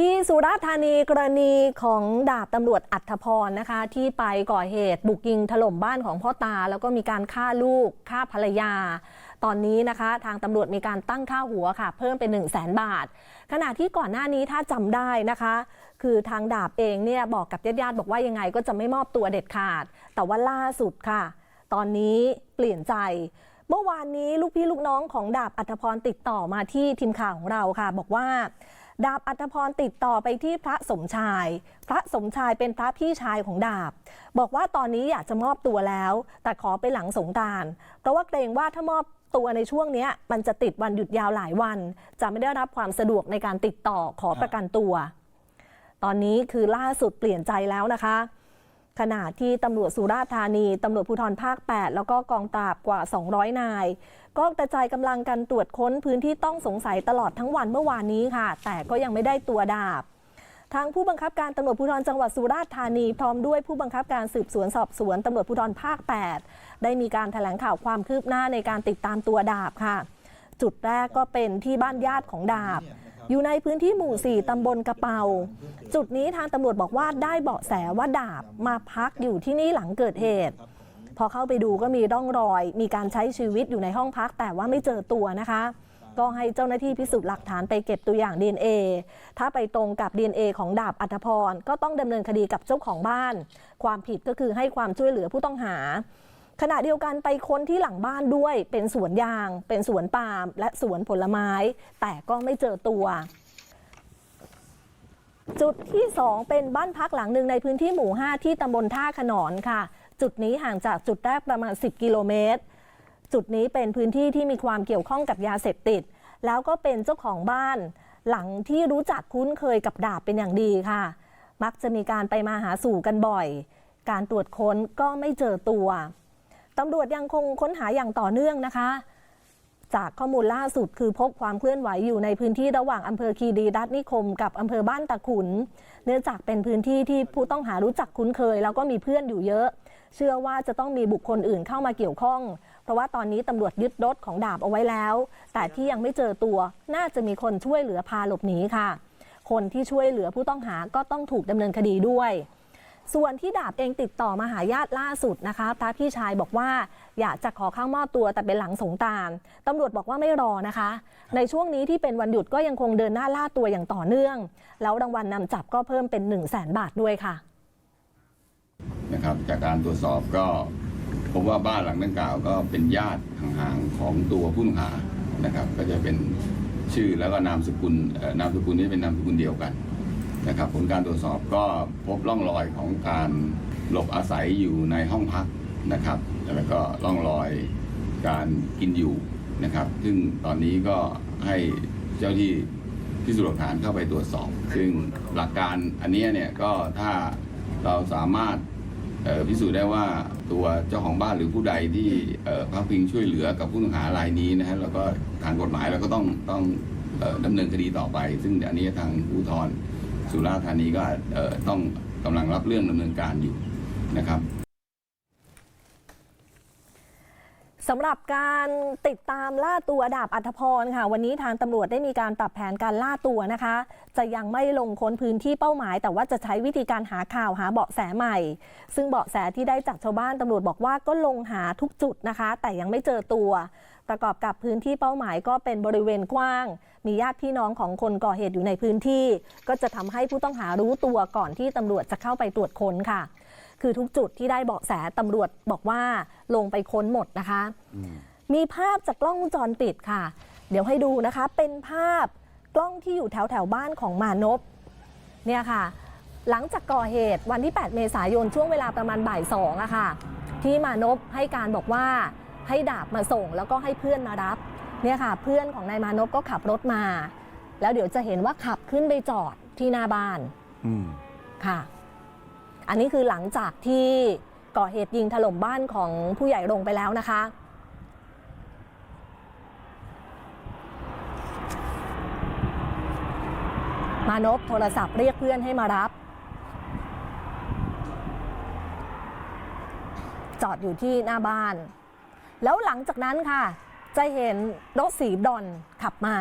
ที่สุราษฎร์ธานีกรณีของดาบตำรวจอัธพรนะคะ ที่ไปก่อเหตุบุกยิงถล่มบ้านของพ่อตา แล้วก็มีการฆ่าลูกฆ่าภรรยา ตอนนี้นะคะ ทางตำรวจมีการตั้งค่าหัวค่ะ เพิ่มเป็น 1 0 0 0 0แสนบาท ขณะที่ก่อนหน้านี้ถ้าจำได้นะคะ คือทางดาบเองเนี่ยบอกกับญาติๆบอกว่ายังไงก็จะไม่มอบตัวเด็ดขาด แต่ว่าล่าสุดค่ะ ตอนนี้เปลี่ยนใจเมื่อวานนี้ลูกพี่ลูกน้องของดาบอัธพรติดต่อมาที่ทีมข่าวของเราค่ะ บอกว่า ดาบอัตพรติดต่อไปที่พระสมชาย พระสมชายเป็นพระพี่ชายของดาบ บอกว่าตอนนี้อยากจะมอบตัวแล้ว แต่ขอไปหลังสงการเพราะว่าเกรงว่าถ้ามอบตัวในช่วงนี้มันจะติดวันหยุดยาวหลายวัน จะไม่ได้รับความสะดวกในการติดต่อขอประกันตัว ตอนนี้คือล่าสุดเปลี่ยนใจแล้วนะคะ ขณะที่ตำรวจสุราษฎร์ธานี ตำรวจภูธรภาค 8 แล้วก็กองปราบกว่า 200 นาย ก็กระจายกำลังกันตรวจค้นพื้นที่ต้องสงสัยตลอดทั้งวันเมื่อวานนี้ค่ะ แต่ก็ยังไม่ได้ตัวดาบ ทางผู้บังคับการตำรวจภูธรจังหวัดสุราษฎร์ธานี พร้อมด้วยผู้บังคับการสืบสวนสอบสวนตำรวจภูธรภาค 8 ได้มีการแถลงข่าวความคืบหน้าในการติดตามตัวดาบค่ะ จุดแรกก็เป็นที่บ้านญาติของดาบ อยู่ในพื้นที่หมู่ 4 ตำบลกระเปา จุดนี้ทางตำรวจบอกว่าได้เบาะแสว่าดาบมาพักอยู่ที่นี่หลังเกิดเหตุ พอเข้าไปดูก็มีร่องรอย มีการใช้ชีวิตอยู่ในห้องพักแต่ว่าไม่เจอตัวนะคะ ก็ให้เจ้าหน้าที่พิสูจน์หลักฐานไปเก็บตัวอย่าง DNA ถ้าไปตรงกับ DNA ของดาบอัธพรก็ต้องดำเนินคดีกับเจ้าของบ้าน ความผิดก็คือให้ความช่วยเหลือผู้ต้องหา ขณะเดียวกันไปค้นที่หลังบ้านด้วย เป็นสวนยาง เป็นสวนปาล์มและสวนผลไม้ แต่ก็ไม่เจอตัว จุดที่ 2 เป็นบ้านพักหลังหนึ่งในพื้นที่หมู่ 5 ที่ตำบลท่าขนอนค่ะ จุดนี้ห่างจากจุดแรกประมาณ 10 กิโลเมตร จุดนี้เป็นพื้นที่ที่มีความเกี่ยวข้องกับยาเสพติด แล้วก็เป็นเจ้าของบ้าน หลังที่รู้จักคุ้นเคยกับดาบเป็นอย่างดีค่ะ มักจะมีการไปมาหาสู่กันบ่อย การตรวจค้นก็ไม่เจอตัว ตำรวจยังคงค้นหาอย่างต่อเนื่องนะคะ จากข้อมูลล่าสุดคือพบความเคลื่อนไหวอยู่ในพื้นที่ระหว่างอำเภอคีรีรัตนิคม กับอำเภอบ้านตะขุน เนื่องจากเป็นพื้นที่ที่ผู้ต้องหารู้จักคุ้นเคย แล้วก็มีเพื่อนอยู่เยอะ เชื่อว่าจะต้องมีบุคคลอื่นเข้ามาเกี่ยวข้อง เพราะว่าตอนนี้ตำรวจยึดรถของดาบเอาไว้แล้ว แต่ที่ยังไม่เจอตัวน่าจะมีคนช่วยเหลือพาหลบหนีค่ะ คนที่ช่วยเหลือผู้ต้องหาก็ต้องถูกดำเนินคดีด้วย ส่วนที่ดาบเองติดต่อมาหาญาติล่าสุดนะคะพระพี่ชายบอกว่าอยากจะขอเข้ามอบตัวแต่เป็นหลังสงกรารตำรวจบอกว่าไม่รอนะคะ ในช่วงนี้ที่เป็นวันหยุดก็ยังคงเดินหน้าล่าตัวอย่างต่อเนื่อง แล้วรางวัลนนำจับก็เพิ่มเป็น 1 0 0 0 0แสนบาทด้วยค่ะนะครับจากการตรวจสอบก็พบว่าบ้านหลังดังกล่าวก็เป็นญาติห่างๆของตัวผู้ต้องหานะครับ ก็จะเป็นชื่อแล้วก็นามสกุลเอ่อนามสกุลนี้เป็นนามสกุลเดียวกัน นะครับผลการตรวจสอบก็พบร่องรอยของการหลบอาศัยอยู่ในห้องพักนะครับ แล้วก็ร่องรอยการกินอยู่นะครับ ซึ่งตอนนี้ก็ให้เจ้าที่พิสูจน์หลักฐานเข้าไปตรวจสอบ ซึ่งหลักการอันนี้เนี่ยก็ถ้าเราสามารถพิสูจน์ได้ว่าตัวเจ้าของบ้านหรือผู้ใดที่พักพิงช่วยเหลือกับผู้ต้องหารายนี้นะฮะแล้วก็ทางกฎหมายเราก็ต้องต้องดำเนินคดีต่อไป ซึ่งอันนี้ทางผู้ทร สุราษฎร์ธานีก็ต้องกำลังรับเรื่องดำเนินการอยู่นะครับ สำหรับการติดตามล่าตัวดาบอัธพรค่ะ วันนี้ทางตำรวจได้มีการปรับแผนการล่าตัวนะคะ จะยังไม่ลงค้นพื้นที่เป้าหมาย แต่ว่าจะใช้วิธีการหาข่าวหาเบาะแสใหม่ ซึ่งเบาะแสที่ได้จากชาวบ้านตำรวจบอกว่าก็ลงหาทุกจุดนะคะ แต่ยังไม่เจอตัว ประกอบกับพื้นที่เป้าหมายก็เป็นบริเวณกว้าง มีญาติพี่น้องของคนก่อเหตุอยู่ในพื้นที่ ก็จะทำให้ผู้ต้องหารู้ตัวก่อนที่ตำรวจจะเข้าไปตรวจค้นค่ะ คือทุกจุดที่ได้เบาะแสตำรวจบอกว่าลงไปค้นหมดนะคะ มีภาพจากกล้องวงจรปิดค่ะ เดี๋ยวให้ดูนะคะ เป็นภาพกล้องที่อยู่แถวแถวๆบ้านของมานพเนี่ยค่ะ หลังจากก่อเหตุวันที่ 8 เมษายนช่วงเวลาประมาณบ่ายสองอะค่ะ ที่มานพให้การบอกว่าให้ดาบมาส่งแล้วก็ให้เพื่อนมารับเนี่ยค่ะ เพื่อนของนายมานพก็ขับรถมา แล้วเดี๋ยวจะเห็นว่าขับขึ้นไปจอดที่หน้าบ้านอืมค่ะ อันนี้คือหลังจากที่ก่อเหตุยิงถล่มบ้านของผู้ใหญ่รงไปแล้วนะคะมานพโทรศัพท์เรียกเพื่อนให้มารับ จอดอยู่ที่หน้าบ้าน แล้วหลังจากนั้นค่ะ จะเห็นรถสีบรอนซ์ขับมา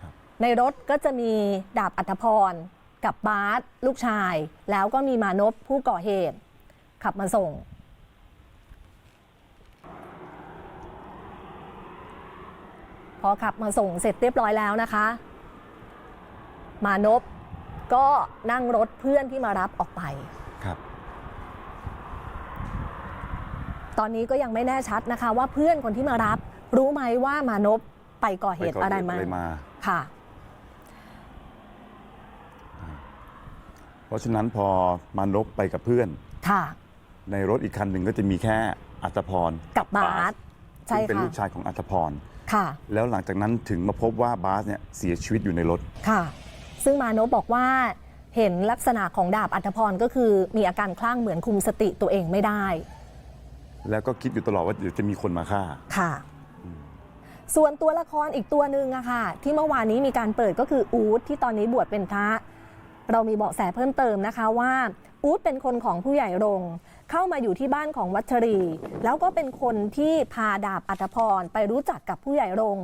ครับในรถก็จะมีดาบอัธพร กับบาสลูกชาย แล้วก็มีมานพผู้ก่อเหตุ ขับมาส่ง พอขับมาส่งเสร็จเรียบร้อยแล้วนะคะ มานพก็นั่งรถเพื่อนที่มารับออกไปครับ ตอนนี้ก็ยังไม่แน่ชัดนะคะ ว่าเพื่อนคนที่มารับ รู้ไหมว่ามานพไปก่อเหตุอะไรมาอะไรมาค่ะ เพราะฉะนั้นพอมานพไปกับเพื่อน ค่ะ ในรถอีกคันหนึ่งก็จะมีแค่อัตพรกับบาสใช่ซึ่งเป็นค่ะลูกชายของอัตพร ค่ะ แล้วหลังจากนั้นถึงมาพบว่าบาสเนี่ยเสียชีวิตอยู่ในรถ ค่ะ ซึ่งมานพบอกว่าเห็นลักษณะของดาบอัธพรก็คือมีอาการคลั่งเหมือนคุมสติตัวเองไม่ได้ แล้วก็คิดอยู่ตลอดว่าเดี๋ยวจะมีคนมาฆ่า ค่ะ ส่วนตัวละครอีกตัวหนึ่งอะค่ะ ที่เมื่อวานนี้มีการเปิดก็คืออูดที่ตอนนี้บวชเป็นพระ เรามีเบาะแสเพิ่มเติมนะคะว่าอู๊ดเป็นคนของผู้ใหญ่รงเข้ามาอยู่ที่บ้านของวัชรี แล้วก็เป็นคนที่พาดาบอัธพรไปรู้จักกับผู้ใหญ่รง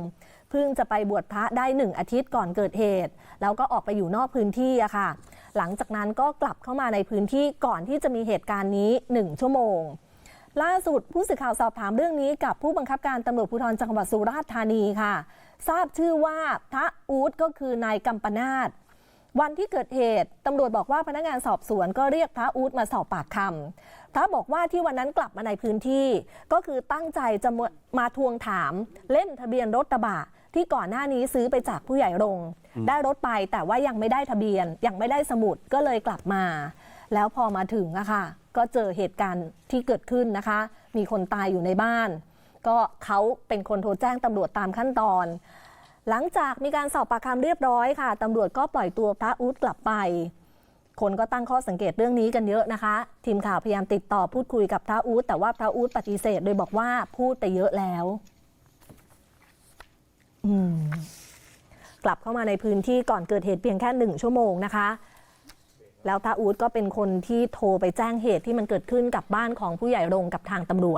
เพิ่งจะไปบวชพระได้หนึ่งอาทิตย์ก่อนเกิดเหตุ แล้วก็ออกไปอยู่นอกพื้นที่อะค่ะ หลังจากนั้นก็กลับเข้ามาในพื้นที่ก่อนที่จะมีเหตุการณ์นี้หนึ่งชั่วโมง ล่าสุดผู้สื่อข่าวสอบถามเรื่องนี้กับผู้บังคับการตำรวจภูธรจังหวัดสุราษฎร์ธานีค่ะ ทราบชื่อว่าพระอูดก็คือนายกัมปนาต วันที่เกิดเหตุตำรวจบอกว่าพนักงานสอบสวนก็เรียกพระอูดมาสอบปากคำพระบอกว่าที่วันนั้นกลับมาในพื้นที่ ก็คือตั้งใจจะมามาทวงถามเล่มทะเบียนรถกระบะที่ก่อนหน้านี้ซื้อไปจากผู้ใหญ่รงได้รถไปแต่ว่ายังไม่ได้ทะเบียน ยังไม่ได้สมุดก็เลยกลับมา แล้วพอมาถึงอะค่ะ ก็เจอเหตุการณ์ที่เกิดขึ้นนะคะ มีคนตายอยู่ในบ้าน ก็เขาเป็นคนโทรแจ้งตำรวจตามขั้นตอน หลังจากมีการสอบปากคำเรียบร้อยค่ะตำรวจก็ปล่อยตัวพระอู๊ดกลับไป คนก็ตั้งข้อสังเกตเรื่องนี้กันเยอะนะคะ ทีมข่าวพยายามติดต่อพูดคุยกับพระอู๊ดแต่ว่าพระอู๊ดปฏิเสธ โดยบอกว่าพูดไปเยอะแล้วกลับเข้ามาในพื้นที่ก่อนเกิดเหตุเพียงแค่หนึ่งชั่วโมงนะคะ แล้วตาอูดก็เป็นคนที่โทรไปแจ้งเหตุที่มันเกิดขึ้นกับบ้านของผู้ใหญ่โรงกับทางตำรวจ